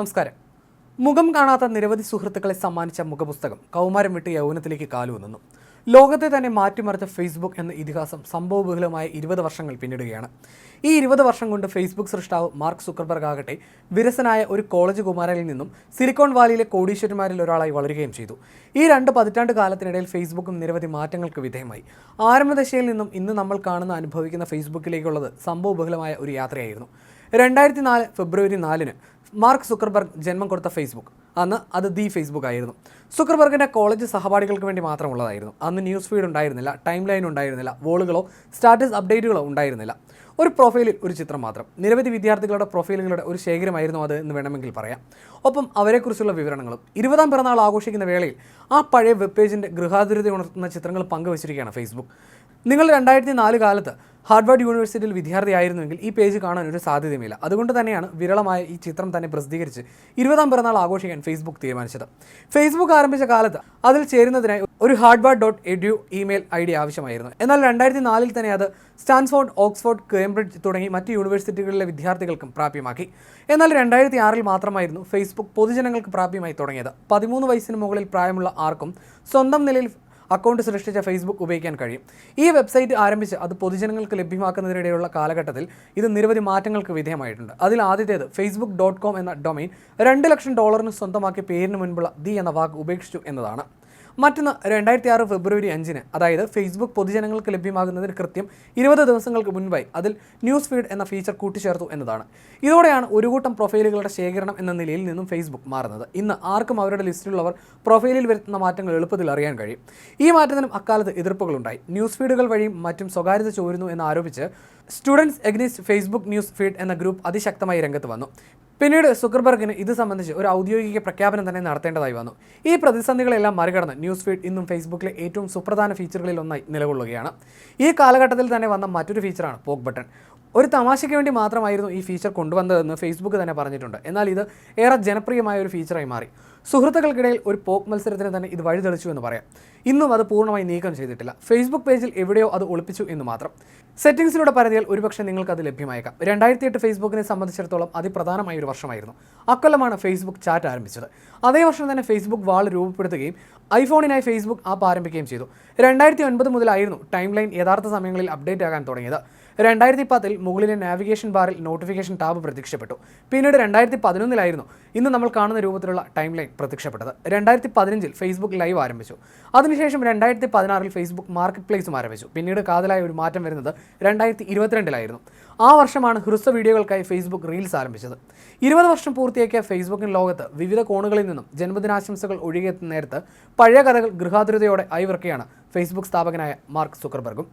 നമസ്കാരം. മുഖം കാണാത്ത നിരവധി സുഹൃത്തുക്കളെ സമ്മാനിച്ച മുഖപുസ്തകം കൗമാരം വിട്ട് യൗവനത്തിലേക്ക് കാലുവന്നു. ലോകത്തെ തന്നെ മാറ്റിമറിച്ച ഫേസ്ബുക്ക് എന്ന ഇതിഹാസം സംഭവബഹുലമായ ഇരുപത് വർഷങ്ങൾ പിന്നിടുകയാണ്. ഈ ഇരുപത് വർഷം കൊണ്ട് ഫേസ്ബുക്ക് സൃഷ്ടാവ് മാർക്ക് സുക്കർബർഗ് ആകട്ടെ വിരസനായ ഒരു കോളേജ് കുമാരനിൽ നിന്നും സിലിക്കോൺ വാലിയിലെ കോടീശ്വരന്മാരിൽ ഒരാളായി വളരുകയും ചെയ്തു. ഈ രണ്ട് പതിറ്റാണ്ട് കാലത്തിനിടയിൽ ഫേസ്ബുക്കും നിരവധി മാറ്റങ്ങൾക്ക് വിധേയമായി. ആരംഭദശയിൽ നിന്നും ഇന്ന് നമ്മൾ കാണുന്ന അനുഭവിക്കുന്ന ഫേസ്ബുക്കിലേക്കുള്ളത് സംഭവബഹുലമായ ഒരു യാത്രയായിരുന്നു. രണ്ടായിരത്തി നാല് ഫെബ്രുവരി നാലിന് മാർക്ക് സുക്കർബർഗ് ജന്മം കൊടുത്ത ഫേസ്ബുക്ക്. അന്ന് അത് ദി ഫേസ്ബുക്ക് ആയിരുന്നു. സുക്കർബർഗിന്റെ കോളേജ് സഹപാഠികൾക്ക് വേണ്ടി മാത്രമുള്ളതായിരുന്നു. അന്ന് ന്യൂസ് ഫീഡ് ഉണ്ടായിരുന്നില്ല ടൈം ലൈൻ ഉണ്ടായിരുന്നില്ല വോളുകളോ സ്റ്റാറ്റസ് അപ്ഡേറ്റുകളോ ഉണ്ടായിരുന്നില്ല. ഒരു പ്രൊഫൈലിൽ ഒരു ചിത്രം മാത്രം. നിരവധി വിദ്യാർത്ഥികളുടെ പ്രൊഫൈലുകളുടെ ഒരു ശേഖരമായിരുന്നു അത് എന്ന് വേണമെങ്കിൽ പറയാം. ഒപ്പം അവരെക്കുറിച്ചുള്ള വിവരണങ്ങളും. ഇരുപതാം പിറന്നാൾ ആഘോഷിക്കുന്ന വേളയിൽ ആ പഴയ വെബ് പേജിന്റെ ഗൃഹാതുരത ഉണർത്തുന്ന ചിത്രങ്ങൾ പങ്കുവച്ചിരിക്കുകയാണ് ഫേസ്ബുക്ക്. നിങ്ങൾ രണ്ടായിരത്തി നാല് കാലത്ത് ഹാർഡ്വാർഡ് യൂണിവേഴ്സിറ്റിയിൽ വിദ്യാർത്ഥിയായിരുന്നുവെങ്കിൽ ഈ പേജ് കാണാൻ ഒരു സാധ്യതയുമില്ല. അതുകൊണ്ട് തന്നെയാണ് വിരളമായ ഈ ചിത്രം തന്നെ പ്രസിദ്ധീകരിച്ച് ഇരുപതാം പിറന്നാൾ ആഘോഷിക്കാൻ ഫേസ്ബുക്ക് തീരുമാനിച്ചത്. ഫേസ്ബുക്ക് ആരംഭിച്ച കാലത്ത് അതിൽ ചേരുന്നതിനായി ഒരു Harvard dot edu email I D ആവശ്യമായിരുന്നു. എന്നാൽ രണ്ടായിരത്തി നാലിൽ തന്നെ അത് സ്റ്റാൻഫോർഡ് ഓക്സ്ഫോർഡ് കേംബ്രിഡ്ജ് തുടങ്ങി മറ്റ് യൂണിവേഴ്സിറ്റികളിലെ വിദ്യാർത്ഥികൾക്കും പ്രാപ്യമാക്കി. എന്നാൽ രണ്ടായിരത്തി ആറിൽ മാത്രമായിരുന്നു ഫേസ്ബുക്ക് പൊതുജനങ്ങൾക്ക് പ്രാപ്യമായി തുടങ്ങിയത്. പതിമൂന്ന് വയസ്സിന് മുകളിൽ പ്രായമുള്ള ആർക്കും സ്വന്തം നിലയിൽ അക്കൗണ്ട് സൃഷ്ടിച്ച ഫേസ്ബുക്ക് ഉപയോഗിക്കാൻ കഴിയും. ഈ വെബ്സൈറ്റ് ആരംഭിച്ച് അത് പൊതുജനങ്ങൾക്ക് ലഭ്യമാക്കുന്നതിനിടെയുള്ള കാലഘട്ടത്തിൽ ഇത് നിരവധി മാറ്റങ്ങൾക്ക് വിധേയമായിട്ടുണ്ട്. അതിൽ ആദ്യത്തേത് ഫേസ്ബുക്ക് ഡോട്ട് കോം എന്ന ഡൊമൈൻ രണ്ട് ലക്ഷം ഡോളറിന് സ്വന്തമാക്കിയ പേരിന് മുൻപുള്ള ദി എന്ന വാക്ക് ഉപേക്ഷിച്ചു എന്നതാണ്. മറ്റൊന്ന് രണ്ടായിരത്തി ആറ് ഫെബ്രുവരി അഞ്ചിന് അതായത് ഫേസ്ബുക്ക് പൊതുജനങ്ങൾക്ക് ലഭ്യമാകുന്നതിന് കൃത്യം ഇരുപത് ദിവസങ്ങൾക്ക് മുൻപായി അതിൽ ന്യൂസ് ഫീഡ് എന്ന ഫീച്ചർ കൂട്ടിച്ചേർത്തു എന്നതാണ്. ഇതോടെയാണ് ഒരു കൂട്ടം പ്രൊഫൈലുകളുടെ ശേഖരണം എന്ന നിലയിൽ നിന്നും ഫേസ്ബുക്ക് മാറുന്നത്. ഇന്ന് ആർക്കും അവരുടെ ലിസ്റ്റിലുള്ളവർ പ്രൊഫൈലിൽ വരുത്തുന്ന മാറ്റങ്ങൾ എളുപ്പത്തിൽ അറിയാൻ കഴിയും. ഈ മാറ്റത്തിനും അക്കാലത്ത് എതിർപ്പുകളുണ്ടായി. ന്യൂസ് ഫീഡുകൾ വഴിയും മറ്റും സ്വകാര്യത ചോരുന്നു എന്ന് ആരോപിച്ച് students against Facebook news feed എന്ന ഗ്രൂപ്പ് അതിശക്തമായി രംഗത്ത് വന്നു. പിന്നീട് സുക്കർബർഗിന് ഇത് സംബന്ധിച്ച് ഒരു ഔദ്യോഗിക പ്രഖ്യാപനം തന്നെ നടത്തേണ്ടതായി വന്നു. ഈ പ്രതിസന്ധികളെല്ലാം മറികടന്ന് ന്യൂസ് ഫീഡ് ഇന്നും ഫേസ്ബുക്കിലെ ഏറ്റവും സുപ്രധാന ഫീച്ചറുകളിൽ ഒന്നായി നിലകൊള്ളുകയാണ്. ഈ കാലഘട്ടത്തിൽ തന്നെ വന്ന മറ്റൊരു ഫീച്ചറാണ് പോക്ക് ബട്ടൺ ഒരു തമാശയ്ക്ക് വേണ്ടി മാത്രമായിരുന്നു ഈ ഫീച്ചർ കൊണ്ടുവന്നതെന്ന് ഫേസ്ബുക്ക് തന്നെ പറഞ്ഞിട്ടുണ്ട്. എന്നാൽ ഇത് ഏറെ ജനപ്രിയമായ ഒരു ഫീച്ചറായി മാറി. സുഹൃത്തുക്കൾക്കിടയിൽ ഒരു പോക്ക് മത്സരത്തിന് തന്നെ ഇത് വഴിതെളിച്ചു എന്ന് പറയാം. ഇന്നും അത് പൂർണമായി നീക്കം ചെയ്തിട്ടില്ല. ഫേസ്ബുക്ക് പേജിൽ എവിടെയോ അത് ഒളിപ്പിച്ചു എന്ന് മാത്രം. സെറ്റിംഗ്സിലൂടെ പരതിയാൽ ഒരുപക്ഷെ നിങ്ങൾക്ക് അത് ലഭ്യമായേക്കാം. രണ്ടായിരത്തി എട്ട് ഫേസ്ബുക്കിനെ സംബന്ധിച്ചിടത്തോളം അതിപ്രധാനമായ ഒരു വർഷമായിരുന്നു. അക്കൊല്ലമാണ് ഫേസ്ബുക്ക് ചാറ്റ് ആരംഭിച്ചത്. അതേ വർഷം തന്നെ ഫേസ്ബുക്ക് വാൾ രൂപപ്പെടുത്തുകയും ഐഫോണിനായി ഫേസ്ബുക്ക് ആപ്പ് ആരംഭിക്കുകയും ചെയ്തു. രണ്ടായിരത്തി ഒൻപത് മുതലായിരുന്നു ടൈം ലൈൻ യഥാർത്ഥ സമയങ്ങളിൽ അപ്ഡേറ്റ് ആകാൻ തുടങ്ങിയത്. രണ്ടായിരത്തി പത്തിൽ മുകളിലെ നാവിഗേഷൻ ബാറിൽ നോട്ടിഫിക്കേഷൻ ടാബ് പ്രത്യക്ഷപ്പെട്ടു. പിന്നീട് രണ്ടായിരത്തി പതിനൊന്നിലായിരുന്നു ഇന്ന് നമ്മൾ കാണുന്ന രൂപത്തിലുള്ള ടൈം ലൈൻ പ്രത്യക്ഷപ്പെട്ടത്. രണ്ടായിരത്തി പതിനഞ്ചിൽ ഫേസ്ബുക്ക് ലൈവ് ആരംഭിച്ചു. അതിനുശേഷം രണ്ടായിരത്തി പതിനാറിൽ ഫേസ്ബുക്ക് മാർക്കറ്റ് പ്ലേസും ആരംഭിച്ചു. പിന്നീട് കാതലായ ഒരു മാറ്റം വരുന്നത് രണ്ടായിരത്തി ഇരുപത്തിരണ്ടിലായിരുന്നു ആ വർഷമാണ് ഹ്രസ്വ വീഡിയോകൾക്കായി ഫേസ്ബുക്ക് റീൽസ് ആരംഭിച്ചത്. ഇരുപത് വർഷം പൂർത്തിയാക്കിയ ഫേസ്ബുക്കിൻ ലോകത്ത് വിവിധ കോണുകളിൽ നിന്നും ജന്മദിനാശംസകൾ ഒഴുകിയെത്തുന്ന നേരത്ത് പഴയ കഥകൾ ഗൃഹാതുരതയോടെ അയവിറക്കുകയാണ് ഫേസ്ബുക്ക് സ്ഥാപകനായ മാർക്ക് സുക്കർബർഗും.